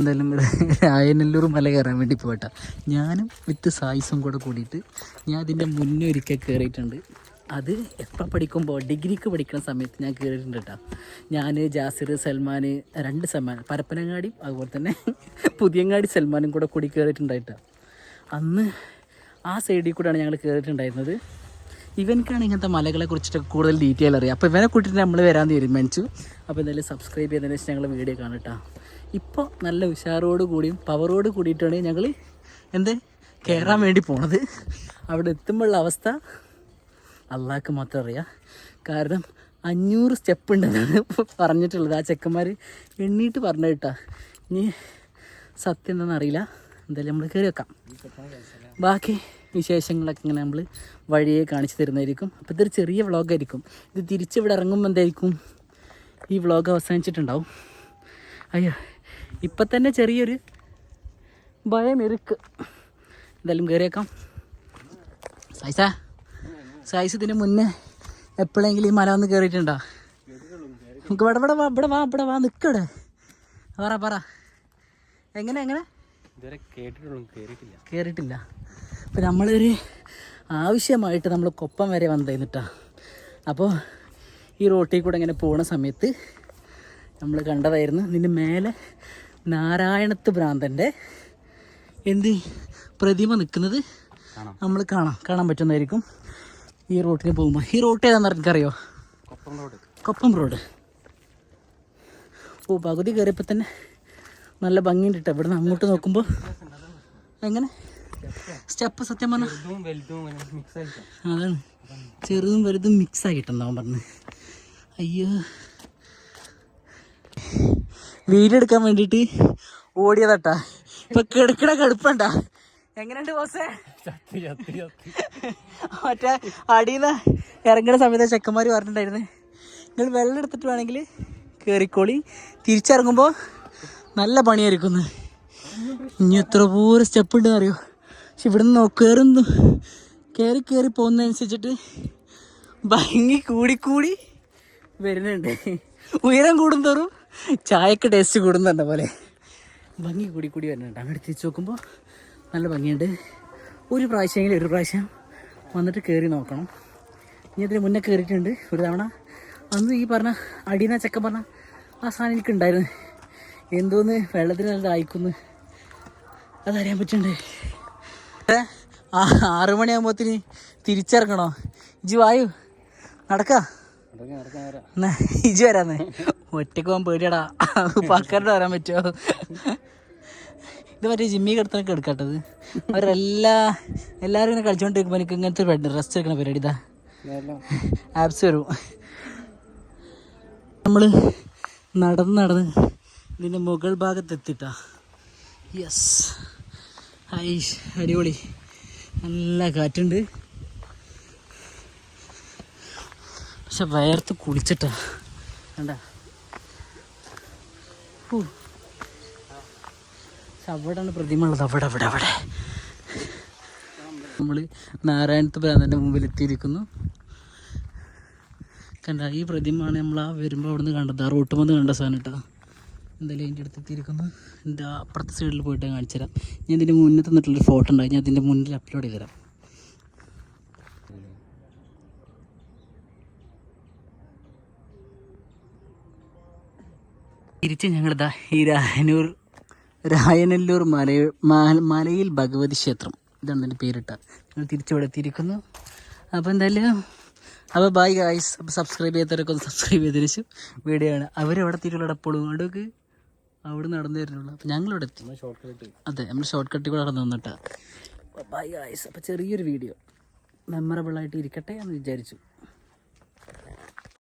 എന്തായാലും ഇവിടെ രായനല്ലൂർ മല കയറാൻ വേണ്ടി പോയിട്ടാ ഞാനും വിത്ത് സായിസും കൂടെ കൂടിയിട്ട് ഞാൻ അതിന്റെ മുന്നേ ഒരിക്കൽ കയറിയിട്ടുണ്ട്. അത് എപ്പോൾ പഠിക്കുമ്പോൾ ഡിഗ്രിക്ക് പഠിക്കുന്ന സമയത്ത് ഞാൻ കയറിയിട്ടുണ്ട് കേട്ടോ. ഞാൻ ജാസിർ സൽമാൻ രണ്ട് സൽമാൻ പരപ്പനങ്ങാടിയും അതുപോലെ തന്നെ പുതിയങ്ങാടി സൽമാനും കൂടെ കൂടി കയറിയിട്ടുണ്ടായിട്ടാ. അന്ന് ആ സൈഡിൽ കൂടെയാണ് ഞങ്ങൾ കയറിയിട്ടുണ്ടായിരുന്നത്. ഇവനക്കാണ് ഇങ്ങനത്തെ മലകളെ കുറിച്ചിട്ടൊക്കെ കൂടുതൽ ഡീറ്റെയിൽ അറിയാം. അപ്പോൾ ഇവനെ കൂട്ടിയിട്ട് നമ്മൾ വരാൻ തീരുമാനിച്ചു. അപ്പോൾ എന്തായാലും സബ്സ്ക്രൈബ് ചെയ്തതിന് ശേഷം ഞങ്ങൾ വീഡിയോ കാണട്ടാ ഇപ്പോൾ നല്ല ഉഷാറോട് കൂടിയും പവറോട് കൂടിയിട്ടാണ് ഞങ്ങൾ എന്ത്? കയറാൻ വേണ്ടി പോണത്. അവിടെ എത്തുമ്പോഴുള്ള അവസ്ഥ അള്ളാഹ്ക്ക് മാത്രം അറിയാം. കാരണം അഞ്ഞൂറ് സ്റ്റെപ്പ് ഉണ്ടെന്നാണ് പറഞ്ഞിട്ടുള്ളത്. ആ ചെക്കന്മാർ എണ്ണീട്ട് പറഞ്ഞു കേട്ടാ. ഇനി സത്യം എന്താണെന്ന് അറിയില്ല. എന്തായാലും നമ്മൾ കയറി വെക്കാം. ബാക്കി വിശേഷങ്ങളൊക്കെ ഇങ്ങനെ നമ്മൾ വഴിയെ കാണിച്ചു തരുന്നതായിരിക്കും. അപ്പോൾ ഇതൊരു ചെറിയ വ്ളോഗായിരിക്കും. ഇത് തിരിച്ചിവിടെ ഇറങ്ങുമ്പോൾ എന്തായിരിക്കും? ഈ വ്ളോഗ് അവസാനിച്ചിട്ടുണ്ടാവും. അയ്യോ. ഇപ്പം തന്നെ ചെറിയൊരു ഭയം ഇറുക്ക് എന്തായാലും കയറിയേക്കാം സൈസ സൈസ് ഇതിന് മുന്നേ എപ്പോഴെങ്കിലും ഈ മല വന്ന് കയറിയിട്ടുണ്ടോ നമുക്ക് ഇവിടെ ഇവിടെ വാ ഇവിടെ വാ ഇവിടെ വാ നിൽക്കടെ പറ പറ. എങ്ങനെ എങ്ങനെ? ഇതുവരെ കേട്ടിട്ടുള്ളൂ കേറിയിട്ടില്ല. കയറിയിട്ടില്ല അപ്പം നമ്മളൊരു ആവശ്യമായിട്ട് നമ്മൾ കൊപ്പം വരെ വന്നിട്ടാ അപ്പോൾ ഈ റോട്ടിൽ കൂടെ ഇങ്ങനെ പോകുന്ന സമയത്ത് നമ്മൾ കണ്ടതായിരുന്നു. ഇതിന്റെ മേലെ നാരായണത്ത് ഭ്രാന്തന്റെ എന്ത് പ്രതിമ നിൽക്കുന്നത്. നമ്മൾ കാണാം. കാണാൻ പറ്റുന്നതായിരിക്കും. ഈ റോട്ടിന് പോകുമ്പോൾ. ഈ റോട്ട് ഏതാണെന്ന് എനിക്കറിയോ കൊപ്പം റോഡ്. കൊപ്പം റോഡ്. ഓ പകുതി കയറിയപ്പോൾ തന്നെ നല്ല ഭംഗിയുണ്ട് കേട്ടോ. ഇവിടുന്ന് അങ്ങോട്ട് നോക്കുമ്പോൾ എങ്ങനെ? സ്റ്റെപ്പ് സത്യം പറഞ്ഞാൽ അതാണ്. ചെറുതും വലുതും മിക്സ് ആയിട്ടുണ്ടാവും പറഞ്ഞ്. അയ്യോ. വീഡിയോ എടുക്കാൻ വേണ്ടിയിട്ട് ഓടിയതട്ടാ. ഇപ്പൊ കിടക്കണ കടുപ്പണ്ട. എങ്ങനെയുണ്ട് ബോസേ? മറ്റേ അടിയിൽ ഇറങ്ങുന്ന സമയത്ത് ചെക്കന്മാര് പറഞ്ഞിട്ടുണ്ടായിരുന്നു നിങ്ങൾ വെള്ളം എടുത്തിട്ട് വേണമെങ്കിൽ കയറിക്കോളി തിരിച്ചിറങ്ങുമ്പോൾ നല്ല പണിയായിരിക്കുന്നു ഇനി എത്ര പൂരം സ്റ്റെപ്പ് ഉണ്ടെന്ന് അറിയോ? പക്ഷെ ഇവിടെ നിന്ന് കയറുന്നു കയറി കയറി പോകുന്നതനുസരിച്ചിട്ട് ഭംഗി കൂടിക്കൂടി വരുന്നുണ്ട്. ഉയരം കൂടുന്തോറും ചായക്ക് ടേസ്റ്റ് കൂടുന്നുണ്ട് പോലെ ഭംഗി കൂടി കൂടി വരുന്നുണ്ട്. അങ്ങോട്ട് തിരിച്ച് നോക്കുമ്പോൾ നല്ല ഭംഗിയുണ്ട്. ഒരു പ്രാവശ്യമെങ്കിലും ഒരു പ്രാവശ്യം വന്നിട്ട് കയറി നോക്കണം. ഇനി അതിന് മുന്നേ കയറിയിട്ടുണ്ട് ഒരു തവണ. അന്ന് ഈ പറഞ്ഞ അടീന ചെക്ക പറഞ്ഞ ആ സാധനം എനിക്ക് എനിക്കുണ്ടായിരുന്നു. എന്തോന്ന് വെള്ളത്തിന് നല്ല ആയിക്കുന്ന് അതറിയാൻ പറ്റുന്നുണ്ട്. ഏ? ആ ആറു മണിയാകുമ്പോത്തിന് തിരിച്ചിറങ്ങണോ? ഇജി വായു. നടക്കാം. ഇജി വരാന്ന് ഒറ്റയ്ക്ക് പോകാൻ പേടിയടാ. പക്കറിട്ട് വരാൻ പറ്റുമോ? ഇത് മറ്റേ ജിമ്മി കിടത്തനൊക്കെ എടുക്കാട്ടത് അവരെല്ലാ എല്ലാവരും ഇങ്ങനെ കളിച്ചുകൊണ്ടിരിക്കുമ്പോൾ എനിക്ക് ഇങ്ങനത്തെ റെസ്റ്റ് എടുക്കണ പരിപാടി ഇതാ. ആപ്സ് വരും. നമ്മൾ നടന്ന് നടന്ന് ഇതിന്റെ മുകൾ ഭാഗത്ത് എത്തിട്ടാ. യെസ് ഐഷ് അടിപൊളി. നല്ല കാറ്റുണ്ട്. പക്ഷെ വയർത്ത് കുളിച്ചിട്ടാ. കണ്ട? അവിടെയാണ് പ്രതിമ ഉള്ളത് അവിടെ അവിടെ അവിടെ. നമ്മൾ നാരായണത്ത് ഭ്രാന്തന്റെ മുമ്പിൽ എത്തിയിരിക്കുന്നു. കണ്ട ഈ പ്രതിമയാണ് നമ്മൾ ആ വരുമ്പോൾ അവിടെ നിന്ന് കണ്ടത്. ആ റോട്ട് വന്ന് കണ്ട സാധനം കേട്ടോ. എന്തായാലും അതിന്റെ അടുത്ത് എത്തിയിരിക്കുന്നു. എന്റെ അപ്പുറത്തെ സൈഡിൽ പോയിട്ട് കാണിച്ചു തരാം ഞാൻ ഇതിന്റെ മുന്നിൽ തന്നിട്ടുള്ളൊരു ഫോട്ടോ ഉണ്ടായി. ഞാൻ അതിന്റെ മുന്നിൽ അപ്ലോഡ് ചെയ്ത് തരാം തിരിച്ച് ഞങ്ങളിതാ ഈ രായനൂർ രായനല്ലൂർ മല മല- മലയിൽ ഭഗവതി ക്ഷേത്രം. ഇതാണ് എന്റെ പേരിട്ട. ഞങ്ങൾ തിരിച്ചിവിടെ എത്തിയിരിക്കുന്നു. അപ്പോൾ എന്തായാലും അപ്പോൾ ബൈ ഗായ്സ് അപ്പോൾ സബ്സ്ക്രൈബ് ചെയ്യാത്തവരൊക്കെ ഒന്ന് സബ്സ്ക്രൈബ് ശേഷം വീഡിയോ ആണ് അവരവിടെ എത്തിയിട്ടുള്ള എപ്പോഴും അവിടേക്ക് അവിടെ നടന്നു വരുന്നുള്ളൂ. അപ്പോൾ ഞങ്ങളിവിടെ എത്തി. ഷോർട്ട് കട്ട് അതെ നമ്മൾ ഷോർട്ട് കട്ടിൽ കൂടെ നടന്നു വന്നിട്ടാണ് ബൈ ഗായ്സ് അപ്പോൾ ചെറിയൊരു വീഡിയോ. മെമ്മറബിൾ ആയിട്ട് ഇരിക്കട്ടെ എന്ന് വിചാരിച്ചു.